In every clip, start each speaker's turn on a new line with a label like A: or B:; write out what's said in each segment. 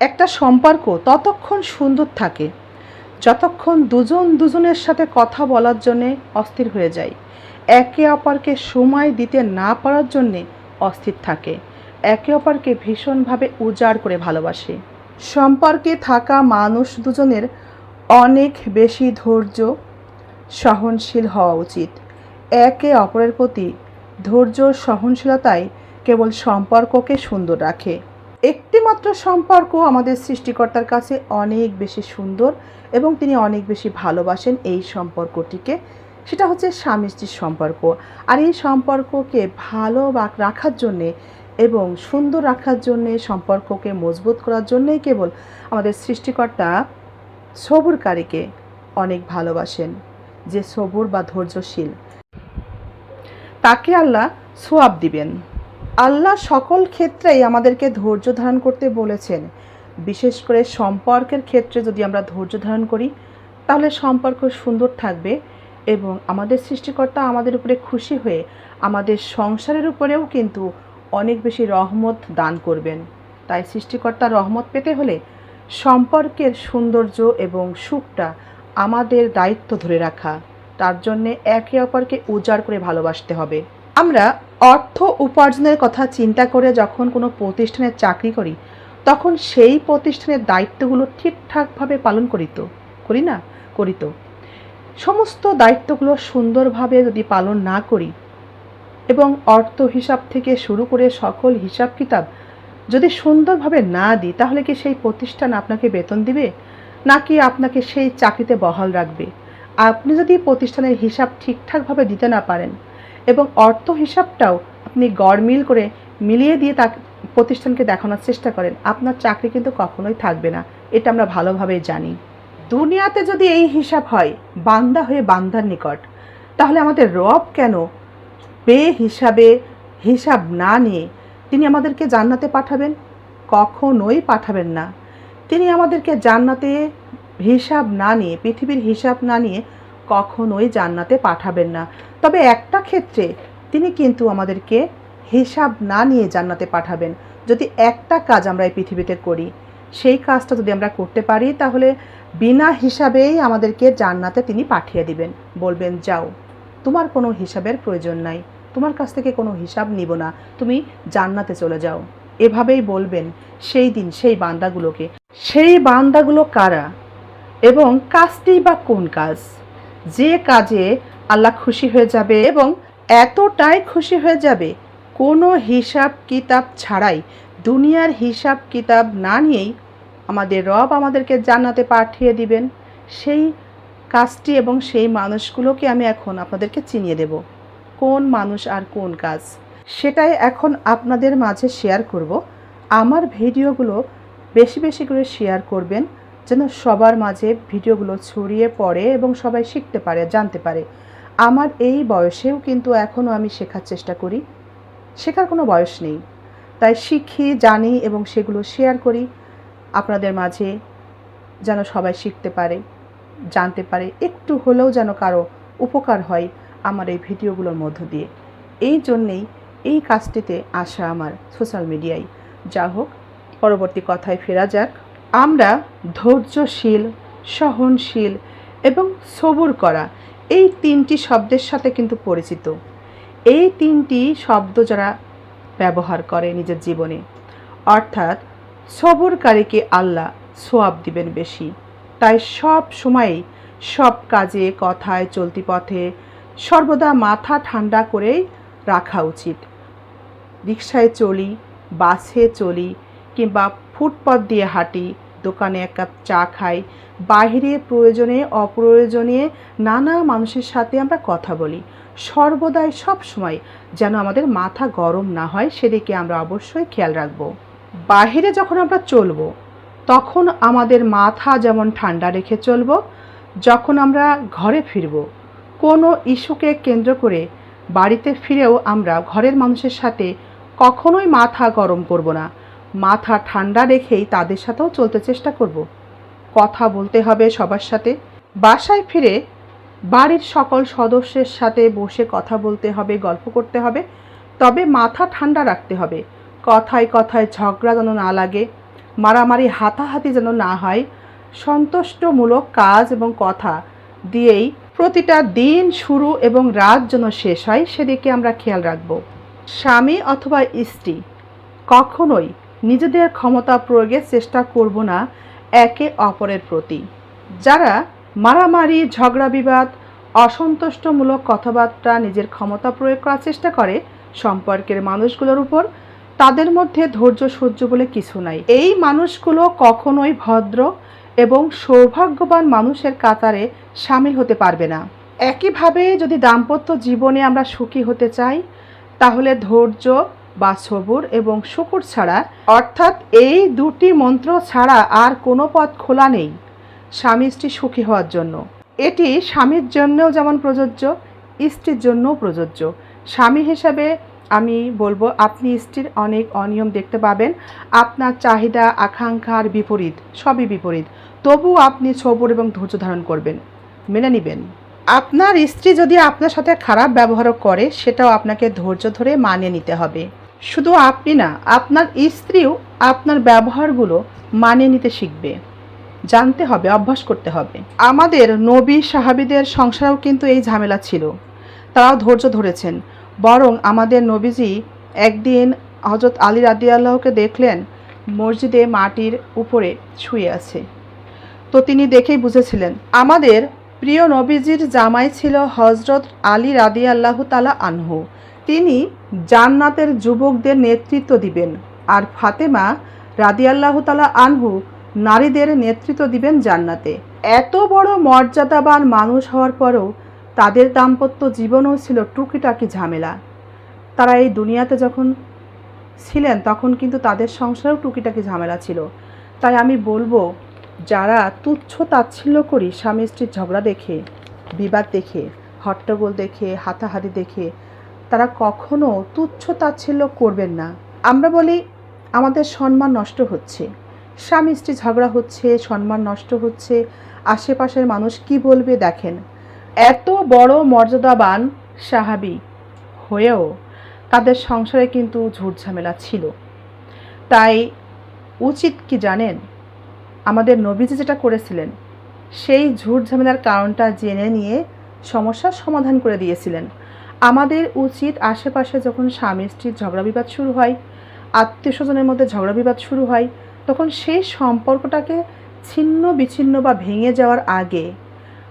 A: একটা সম্পর্ক ততক্ষণ সুন্দর থাকে। যতক্ষণ দুজন দুজনের সাথে কথা বলার জন্যে অস্থির হয়ে যায়। একে অপরকে সময় দিতে না পারার জন্যে অস্থির থাকে। একে অপরকে ভীষণভাবে উজাড় করে ভালোবাসে। সম্পর্কে থাকা মানুষ দুজনের অনেক বেশি ধৈর্য সহনশীল হওয়া উচিত। একে অপরের প্রতি ধৈর্য সহনশীলতাই কেবল সম্পর্ককে সুন্দর রাখে। একটিমাত্র সম্পর্ক আমাদের সৃষ্টিকর্তার কাছে অনেক বেশি সুন্দর এবং তিনি অনেক বেশি ভালোবাসেন এই সম্পর্কটিকে। সেটা হচ্ছে স্বামী স্ত্রীর সম্পর্ক। আর এই সম্পর্ককে ভালো রাখার জন্যে এবং সুন্দর রাখার জন্যে, সম্পর্ককে মজবুত করার জন্যেই কেবল আমাদের সৃষ্টিকর্তা সবুরকারীকে অনেক ভালোবাসেন, যে সবুর বা ধৈর্যশীল। তাকে আল্লাহ সোয়াব দিবেন। আল্লাহ সকল ক্ষেত্রেই আমাদেরকে ধৈর্য ধারণ করতে বলেছেন। বিশেষ করে সম্পর্কের ক্ষেত্রে যদি আমরা ধৈর্য ধারণ করি, তাহলে সম্পর্ক সুন্দর থাকবে এবং আমাদের সৃষ্টিকর্তা আমাদের উপরে খুশি হয়ে আমাদের সংসারের উপরেও কিন্তু অনেক বেশি রহমত দান করবেন। তাই সৃষ্টিকর্তা রহমত পেতে হলে সম্পর্কের সৌন্দর্য এবং সুখটা আমাদের দায়িত্ব ধরে রাখা। তার জন্যে একে অপরকে উজাড় করে ভালোবাসতে হবে। আমরা অর্থ উপার্জনের কথা চিন্তা করে যখন কোনো প্রতিষ্ঠানে চাকরি করি, তখন সেই প্রতিষ্ঠানের দায়িত্বগুলো ঠিকঠাকভাবে পালন করি তো করি না করি তো সমস্ত দায়িত্বগুলো সুন্দরভাবে যদি পালন না করি এবং অর্থ হিসাব থেকে শুরু করে সকল হিসাব কিতাব যদি সুন্দরভাবে না দিই, তাহলে কি সেই প্রতিষ্ঠান আপনাকে বেতন দিবে? নাকি আপনাকে সেই চাকরিতে বহাল রাখবে? আপনি যদি প্রতিষ্ঠানের হিসাব ঠিকঠাকভাবে দিতে না পারেন এবং অর্থ হিসাবটাও আপনি গড়মিল করে মিলিয়ে দিয়ে তাকে প্রতিষ্ঠানকে দেখানোর চেষ্টা করেন। আপনার চাকরি কিন্তু কখনোই থাকবে না। এটা আমরা ভালোভাবেই জানি। দুনিয়াতে যদি এই হিসাব হয়, বান্দা হয়ে বান্দার নিকট, তাহলে আমাদের রব কেন বে হিসাবে হিসাব না নিয়ে তিনি আমাদেরকে জান্নাতে পাঠাবেন? কখনোই পাঠাবেন না। তিনি আমাদেরকে জান্নাতে হিসাব না নিয়ে, পৃথিবীর হিসাব না নিয়ে কখনোই জান্নাতে পাঠাবেন না। তবে একটা ক্ষেত্রে তিনি কিন্তু আমাদেরকে হিসাব না নিয়ে জান্নাতে পাঠাবেন। যদি একটা কাজ আমরা এই পৃথিবীতে করি, সেই কাজটা যদি আমরা করতে পারি, তাহলে বিনা হিসাবেই আমাদেরকে জান্নাতে তিনি পাঠিয়ে দিবেন। বলবেন, যাও, তোমার কোনো হিসাবের প্রয়োজন নাই। তোমার কাছ থেকে কোনো হিসাব নিব না। তুমি জান্নাতে চলে যাও। এভাবেই বলবেন সেই দিন, সেই বান্দাগুলোকে। সেই বান্দাগুলো কারা এবং কাজটি বা কোন কাজ? যে কাজে আল্লাহ খুশি হয়ে যাবে এবং এতটাই খুশি হয়ে যাবে, কোনো হিসাব কিতাব ছাড়াই, দুনিয়ার হিসাব কিতাব না নিয়েই আমাদের রব আমাদেরকে জান্নাতে পাঠিয়ে দিবেন। সেই কাজটি এবং সেই মানুষগুলোকে আমি এখন আপনাদেরকে চিনিয়ে দেব, কোন মানুষ আর কোন কাজ। সেটাই এখন আপনাদের মাঝে শেয়ার করব। আমার ভিডিওগুলো বেশি বেশি করে শেয়ার করবেন। যেন সবার মাঝে ভিডিওগুলো ছড়িয়ে পড়ে এবং সবাই শিখতে পারে, জানতে পারে। আমার এই বয়সেও কিন্তু এখনও আমি শেখার চেষ্টা করি। শেখার কোনো বয়স নেই। তাই শিখি, জানি এবং সেগুলো শেয়ার করি। আপনাদের মাঝে যেন সবাই শিখতে পারে, জানতে পারে। একটু হলেও যেন কারও উপকার হয় আমার এই ভিডিওগুলোর মধ্য দিয়ে। এই জন্যেই এই কাজটিতে আসা আমার সোশ্যাল মিডিয়ায় যা হোক পরবর্তী কথায় ফেরা যাক। আমরা ধৈর্যশীল, সহনশীল এবং সবুর করা এই তিনটি শব্দের সাথে কিন্তু পরিচিত। এই তিনটি শব্দ যারা ব্যবহার করে নিজের জীবনে, অর্থাৎ সবরকারীকে আল্লাহ সোয়াব দিবেন বেশি। তাই সব সময়ই সব কাজে, কথায়, চলতি পথে সর্বদা মাথা ঠান্ডা করেই রাখা উচিত। রিক্সায় চলি, বাসে চলি কিংবা ফুটপথ দিয়ে হাঁটি দোকানে এক কাপ চা খাই। বাইরে প্রয়োজনে, অপ্রয়োজনে নানা মানুষের সাথে আমরা কথা বলি। সর্বদাই সব সময় যেন আমাদের মাথা গরম না হয়, সেদিকে আমরা অবশ্যই খেয়াল রাখব। বাইরে যখন আমরা চলবো, তখন আমাদের মাথা যেমন ঠান্ডা রেখে চলব, যখন আমরা ঘরে ফিরব, কোনো ইস্যুকে কেন্দ্র করে বাড়িতে ফিরেও আমরা ঘরের মানুষের সাথে কখনোই মাথা গরম করব না। মাথা ঠান্ডা রেখেই তাদের সাথেও চলতে চেষ্টা করব। কথা বলতে হবে সবার সাথে। বাসায় ফিরে বাড়ির সকল সদস্যের সাথে বসে কথা বলতে হবে, গল্প করতে হবে। তবে মাথা ঠান্ডা রাখতে হবে। কথায় কথায় ঝগড়া যেন না লাগে, মারামারি হাতাহাতি যেন না হয়। সন্তুষ্টমূলক কাজ এবং কথা দিয়েই প্রতিটা দিন শুরু এবং রাত যেন শেষ হয়, সেদিকে আমরা খেয়াল রাখব। স্বামী অথবা স্ত্রী, কখনোই নিজেদের ক্ষমতা প্রয়োগের চেষ্টা করব না, একে অপরের প্রতি। যারা মারামারি, ঝগড়া বিবাদ, অসন্তুষ্টমূলক কথাবার্তা নিজের ক্ষমতা প্রয়োগ করার চেষ্টা করে সম্পর্কের মানুষগুলোর উপর, তাদের মধ্যে ধৈর্য সহ্য বলে কিছু নাই। এই মানুষগুলো কখনোই ভদ্র এবং সৌভাগ্যবান মানুষের কাতারে সামিল হতে পারবে না। একইভাবে যদি দাম্পত্য জীবনে আমরা সুখী হতে চাই, তাহলে ধৈর্য বা সবুর এবং শুকুর ছাড়া, অর্থাৎ এই দুটি মন্ত্র ছাড়া আর কোনো পথ খোলা নেই। স্বামী স্ত্রী সুখী হওয়ার জন্য। এটি স্বামীর জন্যও যেমন প্রযোজ্য, স্ত্রীর জন্যও প্রযোজ্য। স্বামী হিসাবে আমি বলব, আপনি স্ত্রীর অনেক অনিয়ম দেখতে পাবেন। আপনার চাহিদা, আকাঙ্ক্ষার বিপরীত, সবই বিপরীত। তবু আপনি সবুর এবং ধৈর্য ধারণ করবেন, মেনে নেবেন। আপনার স্ত্রী যদি আপনার সাথে খারাপ ব্যবহারও করে, সেটাও আপনাকে ধৈর্য ধরে মানিয়ে নিতে হবে। শুধু আপনি না, আপনার স্ত্রীও আপনার ব্যবহারগুলো মানিয়ে নিতে শিখবে। জানতে হবে, অভ্যাস করতে হবে। আমাদের নবী সাহাবিদের সংসারেও কিন্তু এই ঝামেলা ছিল। তারাও ধৈর্য ধরেছেন। বরং আমাদের নবীজি একদিন হজরত আলী রাদি আল্লাহকে দেখলেন, মসজিদে মাটির উপরে শুয়ে আছে। তো তিনি দেখেই বুঝেছিলেন, আমাদের প্রিয় নবীজির জামাই ছিল হজরত আলী রাদি আল্লাহ তালা আনহু। তিনি জান্নাতের যুবকদের নেতৃত্ব দিবেন আর ফাতেমা রাদি আল্লাহ তালা আনহু নারীদের নেতৃত্ব দিবেন জান্নাতে। এত বড় মর্যাদাবান মানুষ হওয়ার পরও তাদের দাম্পত্য জীবনও ছিল টুকিটাকি ঝামেলা। তারা এই দুনিয়াতে যখন ছিলেন তখন কিন্তু তাদের সংসারেও টুকিটাকি ঝামেলা ছিল। তাই আমি বলব, যারা তুচ্ছ তাচ্ছিল্য করি স্বামী স্ত্রীর ঝগড়া দেখে, বিবাদ দেখে, হট্টগোল দেখে, হাতাহাতি দেখে তারা কখনো তুচ্ছ তাচ্ছিল্য করবেন না। আমরা বলি, আমাদের সম্মান নষ্ট হচ্ছে। স্বামী স্ত্রী ঝগড়া হচ্ছে, সম্মান নষ্ট হচ্ছে। আশেপাশের মানুষ কি বলবে দেখেন। এত বড় মর্যাদাবান সাহাবি হয়েও তাদের সংসারে কিন্তু ঝুট ঝামেলা ছিল। তাই উচিত কি জানেন? আমাদের নবীজি যেটা করেছিলেন, সেই ঝুট ঝামেলার কারণটা জেনে নিয়ে সমস্যার সমাধান করে দিয়েছিলেন। আমাদের উচিত আশেপাশে যখন স্বামী স্ত্রীর ঝগড়া বিবাদ শুরু হয় আত্মীয় স্বজনের মধ্যে ঝগড়া বিবাদ শুরু হয়, তখন সেই সম্পর্কটাকে ছিন্ন বিচ্ছিন্ন বা ভেঙে যাওয়ার আগে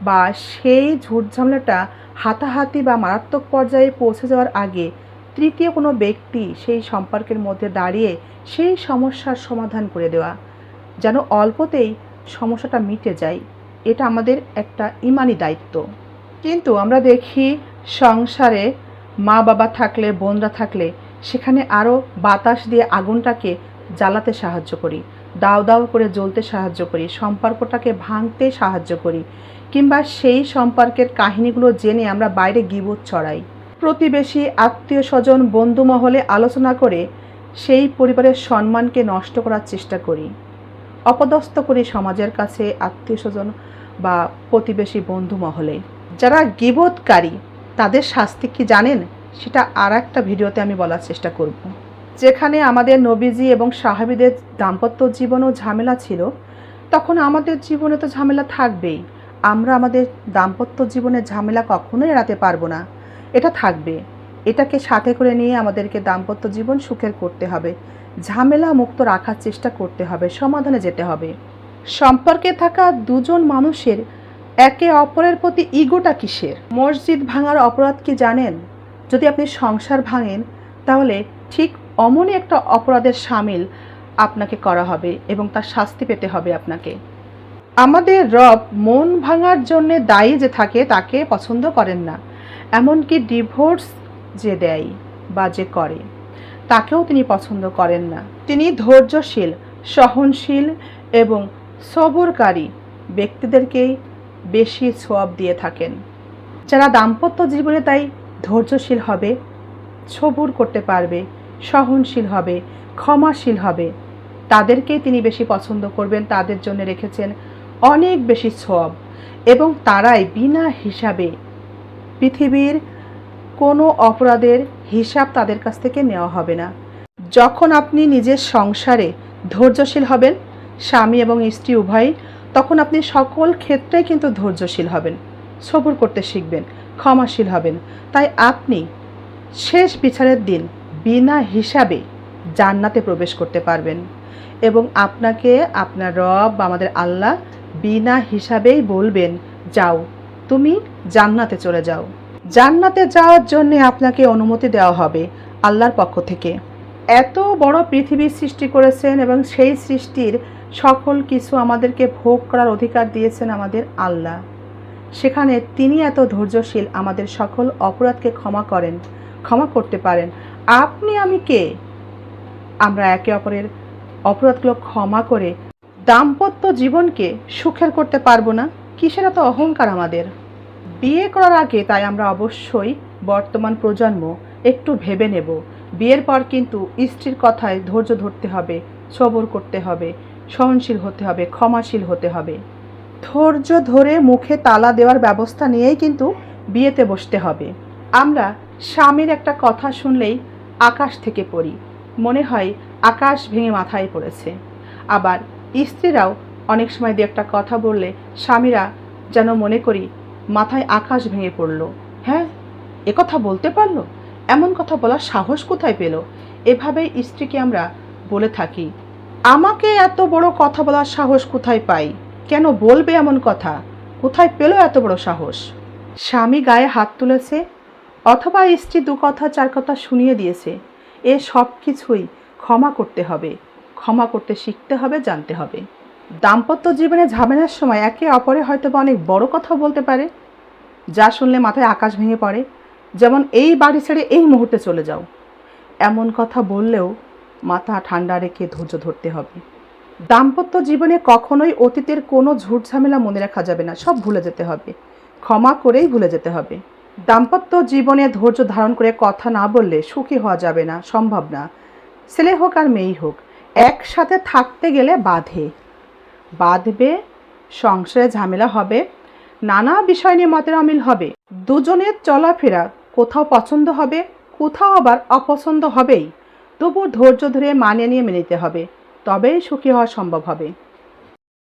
A: বা সেই ঝামেলাটা হাতাহাতি বা মারাত্মক পর্যায়ে পৌঁছে যাওয়ার আগে তৃতীয় কোনো ব্যক্তি সেই সম্পর্কের মধ্যে দাঁড়িয়ে সেই সমস্যার সমাধান করে দেওয়া, যেন অল্পতেই সমস্যাটা মিটে যায়। এটা আমাদের একটা ইমানি দায়িত্ব। কিন্তু আমরা দেখি সংসারে মা বাবা থাকলে, বোনরা থাকলে, সেখানে আরও বাতাস দিয়ে আগুনটাকে জ্বালাতে সাহায্য করি, দাও দাও করে জ্বলতে সাহায্য করি, সম্পর্কটাকে ভাঙতে সাহায্য করি, কিংবা সেই সম্পর্কের কাহিনীগুলো জেনে আমরা বাইরে গিবোধ ছড়াই। প্রতিবেশী, আত্মীয় স্বজন, বন্ধু মহলে আলোচনা করে সেই পরিবারের সম্মানকে নষ্ট করার চেষ্টা করি। অপদস্থ করি সমাজের কাছে, আত্মীয় স্বজন বা প্রতিবেশী বন্ধু মহলে। যারা গিবোধকারী তাদের শাস্তি কি জানেন? সেটা আর একটা ভিডিওতে আমি বলার চেষ্টা করব। যেখানে আমাদের নবীজি এবং সাহাবিদের দাম্পত্য জীবনেও ঝামেলা ছিল, তখন আমাদের জীবনে তো ঝামেলা থাকবেই। আমরা আমাদের দাম্পত্য জীবনে ঝামেলা কখনোই এড়াতে পারব না। এটা থাকবে। এটাকে সাথে করে নিয়ে আমাদেরকে দাম্পত্য জীবন সুখের করতে হবে। ঝামেলা মুক্ত রাখার চেষ্টা করতে হবে, সমাধানে যেতে হবে। সম্পর্কে থাকা দুজন মানুষের একে অপরের প্রতি ইগোটা কিসের? মসজিদ ভাঙার অপরাধ কি জানেন? যদি আপনি সংসার ভাঙেন, তাহলে ঠিক অমনই একটা অপরাধের সামিল আপনাকে করা হবে এবং তার শাস্তি পেতে হবে আপনাকে। আমাদের রব মন ভাঙার জন্য দায়ী যে থাকে, তাকে পছন্দ করেন না। এমনকি ডিভোর্স যে দেয় বা যে করে, তাকেও তিনি পছন্দ করেন না। তিনি ধৈর্যশীল, সহনশীল এবং সবরকারী ব্যক্তিদেরকেই বেশি ছোয়াব দিয়ে থাকেন। যারা দাম্পত্য জীবনে তাই ধৈর্যশীল হবে সবুর করতে পারবে, সহনশীল হবে, ক্ষমাশীল হবে, তাদেরকেই তিনি বেশি পছন্দ করবেন, তাদের জন্য রেখেছেন অনেক বেশি সব এবং তারাই বিনা হিসাবে পৃথিবীর কোনো অপরাধের হিসাব তাদের কাছ থেকে নেওয়া হবে না। যখন আপনি নিজের সংসারে ধৈর্যশীল হবেন, স্বামী এবং স্ত্রী উভয়ই তখন আপনি সকল ক্ষেত্রেই কিন্তু ধৈর্যশীল হবেন, সবুর করতে শিখবেন, ক্ষমাশীল হবেন। তাই আপনি শেষ বিচারের দিন বিনা হিসাবে জান্নাতে প্রবেশ করতে পারবেন এবং আপনাকে আপনার রব বা আমাদের আল্লাহ বিনা হিসাবেই বলবেন, যাও, তুমি জান্নাতে চলে যাও। জান্নাতে যাওয়ার জন্য আপনাকে অনুমতি দেওয়া হবে আল্লাহর পক্ষ থেকে। এত বড় পৃথিবীর সৃষ্টি করেছেন এবং সেই সৃষ্টির সকল কিছু আমাদেরকে ভোগ করার অধিকার দিয়েছেন আমাদের আল্লাহ। সেখানে তিনি এত ধৈর্যশীল, আমাদের সকল অপরাধকে ক্ষমা করেন, ক্ষমা করতে পারেন। আপনি, আমি কে? আমরা একে অপরের অপরাধগুলো ক্ষমা করে দাম্পত্য জীবনকে সুখের করতে পারব না। কিসের এত অহংকার আমাদের? বিয়ে করার আগে তাই আমরা অবশ্যই বর্তমান প্রজন্ম একটু ভেবে নেব। বিয়ের পর কিন্তু স্ত্রীর কথায় ধৈর্য ধরতে হবে, সবর করতে হবে। সহনশীল হতে হবে, ক্ষমাশীল হতে হবে। ধৈর্য ধরে মুখে তালা দেওয়ার ব্যবস্থা নিয়েই কিন্তু বিয়েতে বসতে হবে। আমরা স্বামীর একটা কথা শুনলেই আকাশ থেকে পড়ি। মনে হয় আকাশ ভেঙে মাথায় পড়েছে। আবার স্ত্রীরাও অনেক সময় দু একটা কথা বললে স্বামীরা যেন মনে করি মাথায় আকাশ ভেঙে পড়ল। হ্যাঁ এ কথা বলতে পারল? এমন কথা বলার সাহস কোথায় পেল? এভাবেই স্ত্রীকে আমরা বলে থাকি। আমাকে এত বড় কথা বলার সাহস কোথায় পাই? কেন বলবে এমন কথা? কোথায় পেল এত বড় সাহস? স্বামী গায়ে হাত তুলেছে, অথবা স্ত্রী দু কথা, চার কথা শুনিয়ে দিয়েছে। এ সব কিছুই ক্ষমা করতে হবে। ক্ষমা করতে শিখতে হবে, জানতে হবে। দাম্পত্য জীবনে ঝামেলার সময় একে অপরে হয়তো বা অনেক বড় কথা বলতে পারে। যা শুনলে মাথায় আকাশ ভেঙে পড়ে। যেমন এই বাড়ি ছেড়ে এই মুহূর্তে চলে যাও। এমন কথা বললেও মাথা ঠান্ডা রেখে ধৈর্য ধরতে হবে। দাম্পত্য জীবনে কখনোই অতীতের কোনো ঝুট ঝামেলা মনে রাখা যাবে না, সব ভুলে যেতে হবে। ক্ষমা করেই ভুলে যেতে হবে। দাম্পত্য জীবনে ধৈর্য ধারণ করে কথা না বললে সুখী হওয়া যাবে না, সম্ভব না। ছেলে হোক আর মেয়েই হোক, একসাথে থাকতে গেলে বাঁধে। বাঁধবে, সংসারে ঝামেলা হবে, নানা বিষয় নিয়ে মতের অমিল হবে। দুজনের চলাফেরা কোথাও পছন্দ হবে, কোথাও আবার অপছন্দ হবেই। তবু ধৈর্য ধরে মানিয়ে নিয়ে মেনে নিতে হবে। তবেই সুখী হওয়া সম্ভব হবে।